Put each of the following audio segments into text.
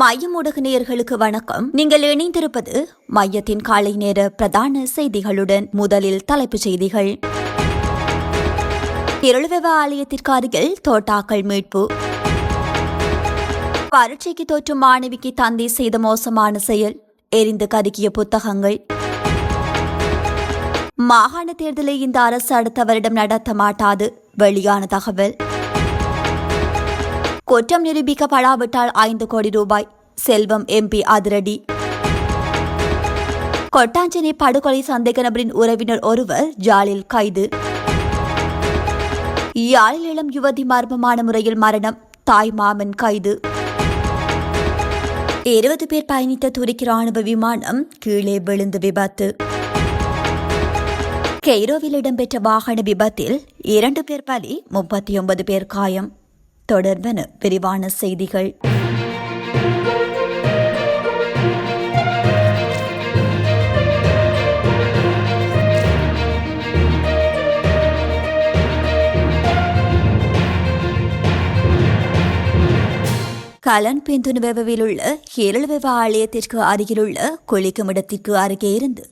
மையம் ஊடக நேயர்களுக்கு வணக்கம். நீங்கள் இணைந்திருப்பது மையத்தின் காலை நேர பிரதான செய்திகளுடன் முதலில் தலைப்புச் செய்திகள். திருளுவெவ ஆலயத்திற்கு அருகில் தோட்டாக்கள் மீட்பு. பரீட்சைக்கு தோற்றும் மாணவிக்கு தந்தை செய்த மோசமான செயல். எரிந்து கருகிய புத்தகங்கள். மாகாண தேர்தலை இந்த அரசு அடுத்த வருடம் நடத்த மாட்டாது. வெளியான தகவல். குற்றம் நிரூபிக்கப்படாவிட்டால் ஐந்து கோடி ரூபாய். செல்வம் எம்பி அதிரடி. கொட்டாஞ்சேரி படுகொலை சந்தேக நபரின் உறவினர் ஒருவர் ஜாலில் கைது. யாழில் இளம் யுவதி மர்மமான முறையில் மரணம் தாய் மாமன் கைது. இருபது பேர் பயணித்த துருக்கி ராணுவ விமானம் கீழே விழுந்து விபத்து. கெய்ரோவில் இடம்பெற்ற வாகன விபத்தில் இரண்டு பேர் பலி முப்பத்தி ஒன்பது பேர் காயம். தொடர்பென விரிவான செய்திகள். கலன் பிந்துணுவில் உள்ள ஆலயத்திற்கு அருகிலுள்ள குளிக்குமிடத்திற்கு அருகே இருந்து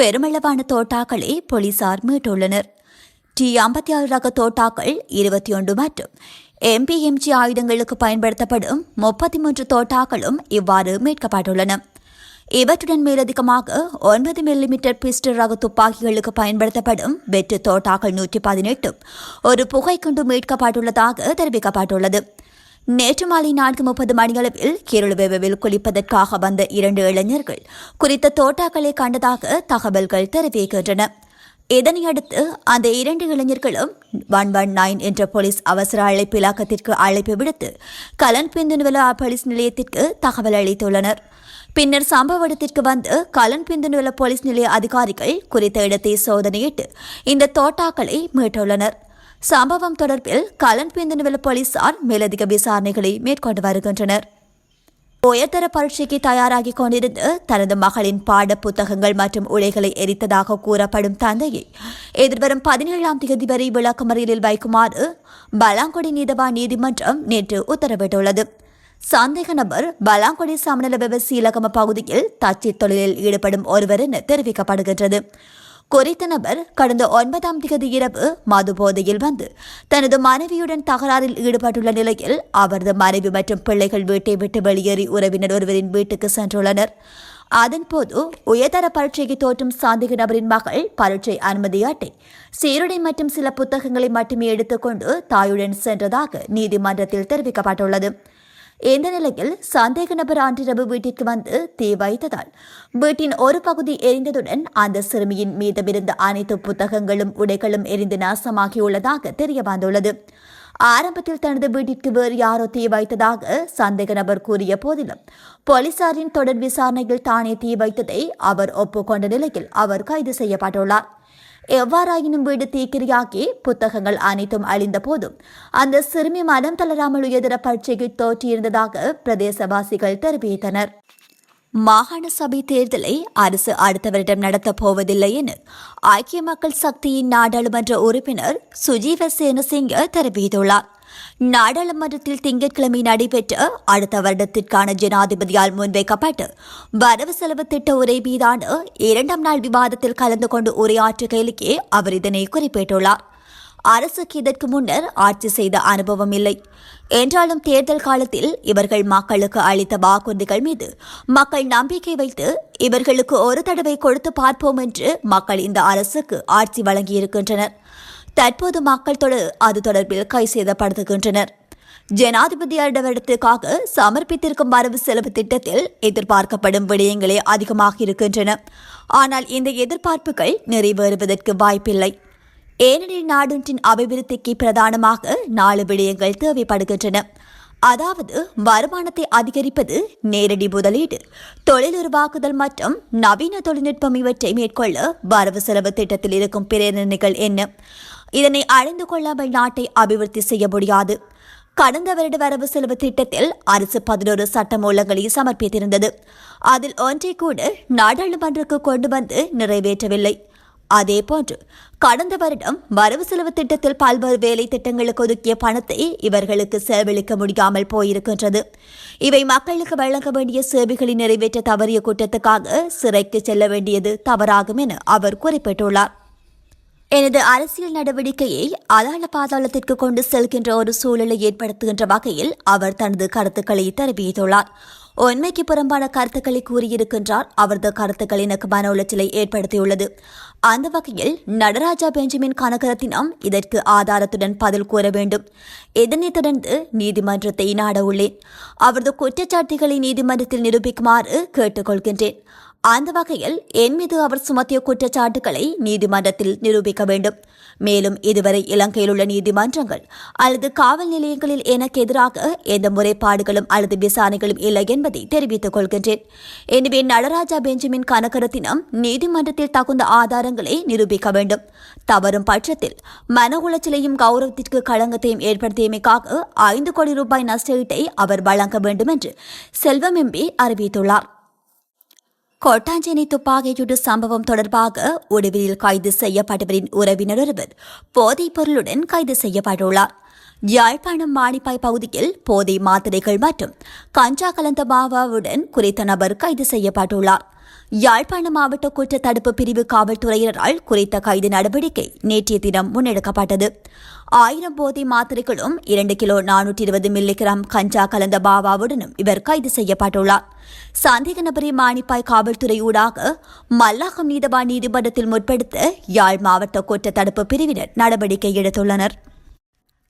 பெருமளவான தோட்டாக்களை போலீசார் மீட்டுள்ளனர். டி ஐம்பத்தி ஆறு ரக தோட்டாக்கள் இருபத்தி ஒன்று மற்றும் எம்பிஎம்ஜி ஆயுதங்களுக்கு பயன்படுத்தப்படும் முப்பத்தி மூன்று தோட்டாக்களும் இவ்வாறு மீட்கப்பட்டுள்ளன. இவற்றுடன் மேலதிகமாக ஒன்பது மில்லிமீட்டர் பிஸ்டல் ரக துப்பாக்கிகளுக்கு பயன்படுத்தப்படும் வெற்று தோட்டாக்கள் நூற்றி பதினெட்டும் ஒரு புகைக்குண்டு மீட்கப்பட்டுள்ளதாக தெரிவிக்கப்பட்டுள்ளது. நேற்று மாலை நான்கு முப்பது மணியளவில் கேரளவேவில் குளிப்பதற்காக வந்த இரண்டு இளைஞர்கள் குறித்த தோட்டாக்களை கண்டதாக தகவல்கள் தெரிவிக்கின்றன. இதனையடுத்து அந்த இரண்டு இளைஞர்களும் ஒன் ஒன் நைன் என்ற போலீஸ் அவசர அழைப்பு இலாக்கத்திற்கு அழைப்பு விடுத்து கலன் பிந்துனுவல போலீஸ் நிலையத்திற்கு தகவல் அளித்துள்ளனர். பின்னர் சம்பவ இடத்திற்கு வந்து கலன் பிந்துனுவல போலீஸ் நிலைய அதிகாரிகள் குறித்த இடத்தை சோதனையிட்டு இந்த தோட்டாக்களை மீட்டுள்ளனர். சம்பவம் தொடர்பில் கலன் பிந்துனுவல போலீசார் மேலதிக விசாரணைகளை மேற்கொண்டு வருகின்றனர். உயர்தர பரீட்சைக்கு தயாராகிக் கொண்டிருந்து தனது மகளின் பாட புத்தகங்கள் மற்றும் உடைகளை எரித்ததாக கூறப்படும் தந்தையை எதிர்வரும் பதினேழாம் தேதி வரை விளக்கமறியலில் வைக்குமாறு பலாங்குடி நீதவான் நீதிமன்றம் நேற்று உத்தரவிட்டுள்ளது. சந்தேக நபர் பலாங்குடி சமநல சீலகம பகுதியில் தச்சு தொழிலில் ஈடுபடும் ஒருவர் என தெரிவிக்கப்படுகின்றது. குறித்த நபர் கடந்த ஒன்பதாம் தேதி இரவு மது போதையில் வந்து தனது மனைவியுடன் தகராறில் ஈடுபட்டுள்ள நிலையில் அவரது மனைவி மற்றும் பிள்ளைகள் வீட்டை விட்டு வெளியேறி உறவினர் ஒருவரின் வீட்டுக்கு சென்றுள்ளனர். அதன்போது உயர்தர பரீட்சைக்கு தோற்றும் சாந்திக நபரின் மகள் பரீட்சை அனுமதி அட்டை சீருடை மற்றும் சில புத்தகங்களை மட்டுமே எடுத்துக்கொண்டு தாயுடன் சென்றதாக நீதிமன்றத்தில் தெரிவிக்கப்பட்டுள்ளது. இந்த நிலையில் சந்தேக நபர் அன்றிரவு வீட்டிற்கு வந்து தீ வைத்ததால் வீட்டின் ஒரு பகுதி எரிந்ததுடன் அந்த சிறுமியின் மீதமிருந்த அனைத்து புத்தகங்களும் உடைகளும் எரிந்து நாசமாகியுள்ளதாக தெரிய வந்துள்ளது. ஆரம்பத்தில் தனது வீட்டிற்கு வேறு யாரோ தீ வைத்ததாக சந்தேக நபர் கூறிய போதிலும் போலீசாரின் தொடர் விசாரணையில் தானே தீ வைத்ததை அவர் ஒப்புக்கொண்ட நிலையில் அவர் கைது செய்யப்பட்டுள்ளார். எவ்வாறாயினும் வீடு தீக்கிரியாக்கி புத்தகங்கள் அனைத்தும் அழிந்த போதும் அந்த சிறுமி மனம் தளராமல் உயர்தர பட்சிக்கு தோற்றியிருந்ததாக பிரதேசவாசிகள் தெரிவித்தனர். மாகாண சபை தேர்தலை அரசு அடுத்த வருடம் நடத்தப் போவதில்லை என ஐக்கிய மக்கள் சக்தியின் நாடாளுமன்ற உறுப்பினர் சுஜீவ சேனசிங்க தெரிவித்துள்ளார். நாடாளுமன்றத்தில் திங்கட்கிழமை நடைபெற்ற அடுத்த வருடத்திற்கான ஜனாதிபதியால் முன்வைக்கப்பட்டு வரவு செலவு திட்ட உரை மீதான இரண்டாம் நாள் விவாதத்தில் கலந்து கொண்டு உரையாற்றுகையிலேயே அவர் இதனை குறிப்பிட்டுள்ளார். அரசுக்கு இதற்கு முன்னர் ஆட்சி செய்த அனுபவம் இல்லை. என்றாலும் தேர்தல் காலத்தில் இவர்கள் மக்களுக்கு அளித்த வாக்குறுதிகள் மீது மக்கள் நம்பிக்கை வைத்து இவர்களுக்கு ஒரு தடவை கொடுத்து பார்ப்போம் என்று மக்கள் இந்த அரசுக்கு ஆட்சி வழங்கியிருக்கின்றனர். தற்போது மக்கள் தொடு அது தொடர்பில் கை செய்தப்படுத்துகின்றனர் ஜனாதிபதி இடத்திற்காக சமர்ப்பித்திருக்கும் வரவு செலவு திட்டத்தில் எதிர்பார்க்கப்படும் விடயங்களே அதிகமாக இருக்கின்றன. ஆனால் இந்த எதிர்பார்ப்புகள் நிறைவேறுவதற்கு வாய்ப்பில்லை. ஏனெனில் நாடொன்றின் அபிவிருத்திக்கு பிரதானமாக நாலு விடயங்கள் தேவைப்படுகின்றன. அதாவது வருமானத்தை அதிகரிப்பது நேரடி முதலீடு தொழில் உருவாக்குதல் மற்றும் நவீன தொழில்நுட்பம் இவற்றை மேற்கொள்ள வரவு செலவு திட்டத்தில் இருக்கும் பிரேரணைகள் என்ன? இதனை அறிந்து கொள்ளாமல் நாட்டை அபிவிருத்தி செய்ய முடியாது. கடந்த வருட வரவு செலவு திட்டத்தில் அரசு பதினோரு சட்டமூலங்களை சமர்ப்பித்திருந்தது. அதில் ஒன்றை கூட நாடாளுமன்றக்கு கொண்டு வந்து நிறைவேற்றவில்லை. அதேபோன்று கடந்த வருடம் வரவு செலவு திட்டத்தில் பல்வேறு வேலை திட்டங்களுக்கு ஒதுக்கிய பணத்தை இவர்களுக்கு செலவழிக்க முடியாமல் போயிருக்கின்றது. இவை மக்களுக்கு வழங்க வேண்டிய சேவைகளை நிறைவேற்ற தவறிய குற்றத்துக்காக சிறைக்கு செல்ல வேண்டியது தவறாகும் என அவர் குறிப்பிட்டுள்ளார். எனது அரசியல் நடவடிக்கையை அதாள பாதாளத்திற்கு கொண்டு செல்கின்ற ஒரு சூழலை ஏற்படுத்துகின்ற வகையில் அவர் தனது கருத்துக்களை தெரிவித்துள்ளார். உண்மைக்கு புறம்பான கருத்துக்களை கூறியிருக்கின்றார். அவரது கருத்துக்கள் எனக்கு மன உளைச்சலை ஏற்படுத்தியுள்ளது. அந்த வகையில் நடராஜா பெஞ்சமின் கனகரத்தினம் இதற்கு ஆதாரத்துடன் பதில் கூற வேண்டும். இதனைத் தொடர்ந்து நீதிமன்றத்தை நாட உள்ளேன். அவரது குற்றச்சாட்டுகளை நீதிமன்றத்தில் நிரூபிக்குமாறு கேட்டுக்கொள்கின்றேன். அந்த வகையில் என் மீது அவர் சுமத்திய குற்றச்சாட்டுகளை நீதிமன்றத்தில் நிரூபிக்க வேண்டும். மேலும் இதுவரை இலங்கையில் உள்ள நீதிமன்றங்கள் அல்லது காவல் நிலையங்களில் எனக்கு எதிராக எந்த முறைப்பாடுகளும் அல்லது விசாரணைகளும் இல்லை என்பதை தெரிவித்துக் கொள்கின்றேன். எனவே நடராஜா பெஞ்சமின் கனகரத்தினம் நீதிமன்றத்தில் தகுந்த ஆதாரங்களை நிரூபிக்க வேண்டும். தவறும் பட்சத்தில் மன உளைச்சலையும் கௌரவத்திற்கு களங்கத்தையும் ஏற்படுத்தியமைக்காக ஐந்து கோடி ரூபாய் நஷ்டஈட்டை அவர் வழங்க வேண்டும் என்று செல்வம் எம்பி அறிவித்துள்ளார். கொட்டாஞ்சேனை துப்பாக்கிச்சூடு சம்பவம் தொடர்பாக ஒடுவிலில் கைது செய்யப்பட்டவரின் உறவினர் ஒருவர் போதைப் பொருளுடன் கைது செய்யப்பட்டுள்ளார். யாழ்ப்பாணம் மாணிப்பாய் பகுதியில் போதை மாத்திரைகள் மற்றும் கஞ்சா கலந்த மாவாவுடன் குறித்த நபர் கைது செய்யப்பட்டுள்ளார். யாழ்ப்பாணம் மாவட்ட குற்ற தடுப்பு பிரிவு காவல்துறையினரால் குறித்த கைது நடவடிக்கை நேற்றைய தினம் முன்னெடுக்கப்பட்டது. ஆயிரம் போதை மாத்திரைகளும் இரண்டு கிலோ நானூற்றி இருபது மில்லிகிராம் கஞ்சா கலந்த பாவாவுடனும் இவர் கைது செய்யப்பட்டுள்ளார். சந்தேக நபரை மாணிப்பாய் காவல்துறை ஊடாக மல்லாகம் நீதவான் நீதிமன்றத்தில் முற்படுத்த யாழ் மாவட்ட குற்ற தடுப்பு பிரிவினர் நடவடிக்கை எடுத்துள்ளனர்.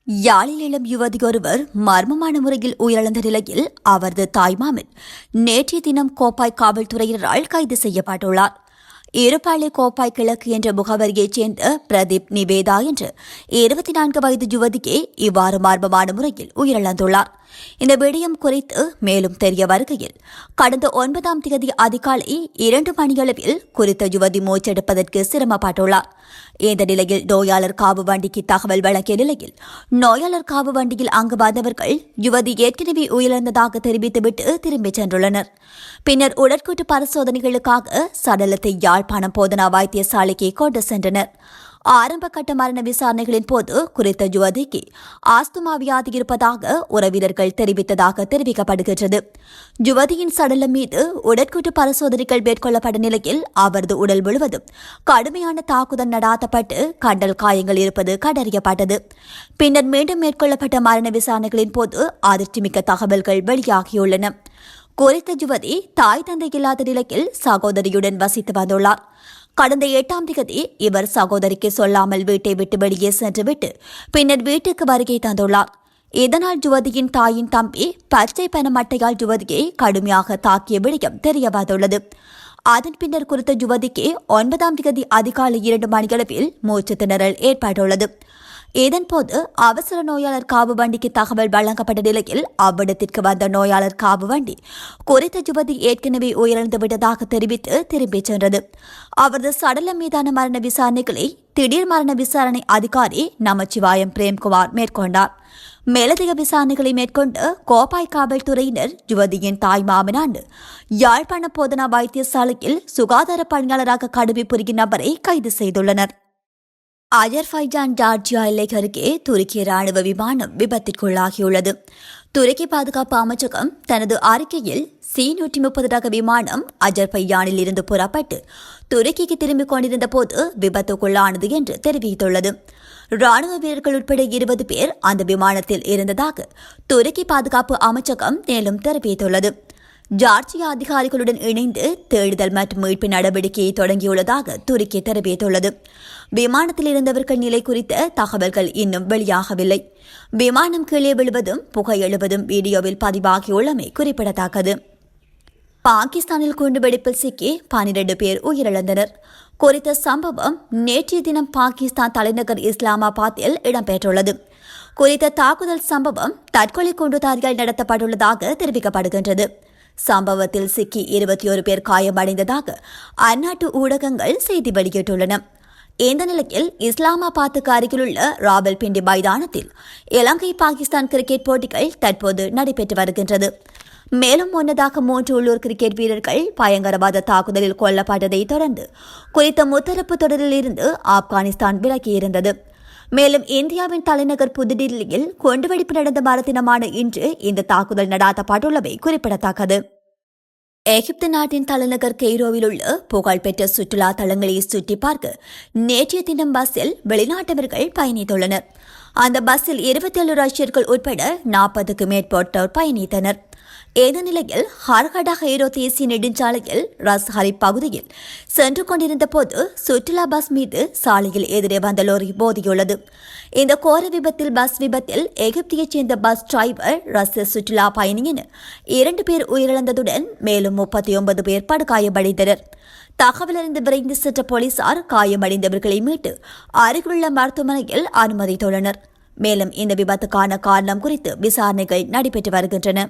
யாழில் இளம் யுவதியொருவர் மர்மமான முறையில் உயிரிழந்த நிலையில் அவரது தாய்மாமன் நேற்றைய தினம் கோப்பாய் காவல்துறையினரால் கைது செய்யப்பட்டுள்ளார். இருப்பாளி கோப்பாய் கிழக்கு என்ற முகவரியைச் சேர்ந்த பிரதீப் நிவேதா என்று இருபத்தி நான்கு வயது யுவதியே இவ்வாறு மர்மமான முறையில் உயிரிழந்துள்ளார். இந்த விடயம் குறித்து மேலும் தெரிய வருகையில் கடந்த ஒன்பதாம் தேதி அதிகாலை இரண்டு மணியளவில் குறித்த யுவதி மூச்செடுப்பதற்கு சிரமப்பட்டுள்ளார். இந்த நிலையில் நோயாளர் காவு வண்டிக்கு தகவல் வழங்கிய நிலையில் நோயாளர் காவு வண்டியில் அங்கு வந்தவர்கள் யுவதி ஏற்கனவே உயிரிழந்ததாக தெரிவித்துவிட்டு திரும்பிச் சென்றுள்ளனர். பின்னர் உடற்கூட்டு பரிசோதனைகளுக்காக சடலத்தை யாழ்ப்பாணம் போதனா வைத்தியசாலைக்கு கொண்டு சென்றனர். ஆரம்ப கட்ட மரண விசாரணைகளின் போது குறித்த யுவதிக்கு ஆஸ்துமா வியாதி இருப்பதாக உறவினர்கள் தெரிவித்ததாக தெரிவிக்கப்படுகின்றது. யுவதியின் சடலம் மீது உடற்கூட்டு பரிசோதனைகள் மேற்கொள்ளப்பட்ட நிலையில் அவரது உடல் முழுவதும் கடுமையான தாக்குதல் நடாத்தப்பட்டு கண்டல் காயங்கள் இருப்பது கண்டறியப்பட்டது. பின்னர் மீண்டும் மேற்கொள்ளப்பட்ட மரண விசாரணைகளின் போது அதிர்ச்சிமிக்க தகவல்கள் வெளியாகியுள்ளன. குறித்த யுவதி தாய் தந்தை இல்லாத நிலையில் சகோதரியுடன் வசித்து வந்துள்ளார். கடந்த எட்டாம் தேதி இவர் சகோதரிக்கு சொல்லாமல் வீட்டை விட்டு வெளியே சென்றுவிட்டு பின்னர் வீட்டுக்கு வருகை தந்துள்ளார். இதனால் ஜுவதியின் தாயின் தம்பி பச்சை பண மட்டையால் யுவதியை கடுமையாக தாக்கிய விடயம் தெரிய வந்துள்ளது அதன் பின்னர் குறித்த ஜுவதிக்கு ஒன்பதாம் திகதி அதிகாலை இரண்டு மணியளவில் மூச்சு திணறல் ஏற்பட்டுள்ளது. இதன்போது அவசர நோயாளர் காவு வண்டிக்கு தகவல் வழங்கப்பட்ட நிலையில் அவ்விடத்திற்கு வந்த நோயாளர் காவு வண்டி குறித்த யுவதி ஏற்கனவே உயிரிழந்து விட்டதாக தெரிவித்து திரும்பிச் சென்றது. அவரது சடலம் மீதான மரண விசாரணைகளை திடீர் மரண விசாரணை அதிகாரி நமச்சிவாயம் பிரேம்குமார் மேற்கொண்டார். மேலதிக விசாரணைகளை மேற்கொண்டு கோப்பாய் காவல்துறையினர் யுவதியின் தாய் மாமனாண்டு யாழ்ப்பாண போதனா வைத்தியசாலையில் சுகாதார பணியாளராக கடுமை புரியும் நபரை கைது செய்துள்ளனர். அஜர்பைஜான் ஜார்ஜியா எல்லைக்கு அருகே துருக்கிய ராணுவ விமானம் விபத்திற்குள்ளாகியுள்ளது. துருக்கி பாதுகாப்பு அமைச்சகம் தனது அறிக்கையில் சி நூற்றி முப்பது ரக விமானம் அஜர்பையானில் இருந்து புறப்பட்டு துருக்கிக்கு திரும்பிக் கொண்டிருந்த போது விபத்துக்குள்ளானது என்று தெரிவித்துள்ளது. ராணுவ வீரர்கள் உட்பட இருபது பேர் அந்த விமானத்தில் இருந்ததாக துருக்கி பாதுகாப்பு அமைச்சகம் மேலும் தெரிவித்துள்ளது. ஜார்ஜியா அதிகாரிகளுடன் இணைந்து தேடுதல் மற்றும் மீட்பு நடவடிக்கையை தொடங்கியுள்ளதாக துருக்கி தெரிவித்துள்ளது. விமானத்தில் இருந்தவர்கள் நிலை குறித்த தகவல்கள் இன்னும் வெளியாகவில்லை. விமானம் கீழே விழுவதும் புகையெழுவதும் வீடியோவில் பதிவாகியுள்ளமை குறிப்பிடத்தக்கது. பாகிஸ்தானில் குண்டுவெடிப்பில் சிக்கி பனிரெண்டு பேர் உயிரிழந்தனர். குறித்த சம்பவம் நேற்றைய தினம் பாகிஸ்தான் தலைநகர் இஸ்லாமாபாத்தில் இடம்பெற்றுள்ளது. குறித்த தாக்குதல் சம்பவம் தற்கொலை குண்டுதாரிகள் நடத்தப்பட்டுள்ளதாக தெரிவிக்கப்படுகின்றது. சம்பவத்தில் சிக்கி இருபத்தி ஒரு பேர் காயமடைந்ததாக அந்நாட்டு ஊடகங்கள் செய்தி வெளியிட்டுள்ளன. இந்த நிலையில் இஸ்லாமாபாத்துக்கு அருகிலுள்ள ராவல்பிண்டி மைதானத்தில் இலங்கை பாகிஸ்தான் கிரிக்கெட் போட்டிகள் தற்போது நடைபெற்று வருகின்றது. மேலும் முன்னதாக மூன்று உள்ளூர் கிரிக்கெட் வீரர்கள் பயங்கரவாத தாக்குதலில் கொல்லப்பட்டதை தொடர்ந்து குறித்த முத்தரப்பு தொடரில் இருந்து ஆப்கானிஸ்தான் விலகியிருந்தது. மேலும் இந்தியாவின் தலைநகர் புதுடில்லியில் குண்டுவெடிப்பு நடந்த மறுதினமான இன்று இந்த தாக்குதல் நடாத்தப்பட்டுள்ளவை குறிப்பிடத்தக்கது. எகிப்து நாட்டின் தலைநகர் கெய்ரோவில் உள்ள புகழ்பெற்ற சுற்றுலா தலங்களை சுற்றி பார்க்க நேற்றைய தினம் பஸ்ஸில் வெளிநாட்டவர்கள் பயணித்துள்ளனர். அந்த பஸ்ஸில் இருபத்தேழு ரஷ்யர்கள் உட்பட நாற்பதுக்கு மேற்பட்டோர் பயணித்தனர். இந்த நிலையில் ஹர்கடா ஹைரோ தேசிய நெடுஞ்சாலையில் ரஸ்ஹாரி பகுதியில் சென்று கொண்டிருந்த போது சுற்றுலா பஸ் மீது சாலையில் எதிரே வந்த லோரி மோதியுள்ளது. இந்த கோர விபத்தில் பஸ் விபத்தில் எகிப்தியைச் சேர்ந்த பஸ் டிரைவர் ரஷ்ய சுற்றுலா பயணி என இரண்டு பேர் உயிரிழந்ததுடன் மேலும் முப்பத்தி ஒன்பது பேர் படுகாயமடைந்தனர். தகவலறிந்து விரைந்து சென்ற போலீசார் காயமடைந்தவர்களை மீட்டு அருகிலுள்ள மருத்துவமனையில் அனுமதித்துள்ளனர். மேலும் இந்த விபத்துக்கான காரணம் குறித்து விசாரணைகள் நடைபெற்று வருகின்றன.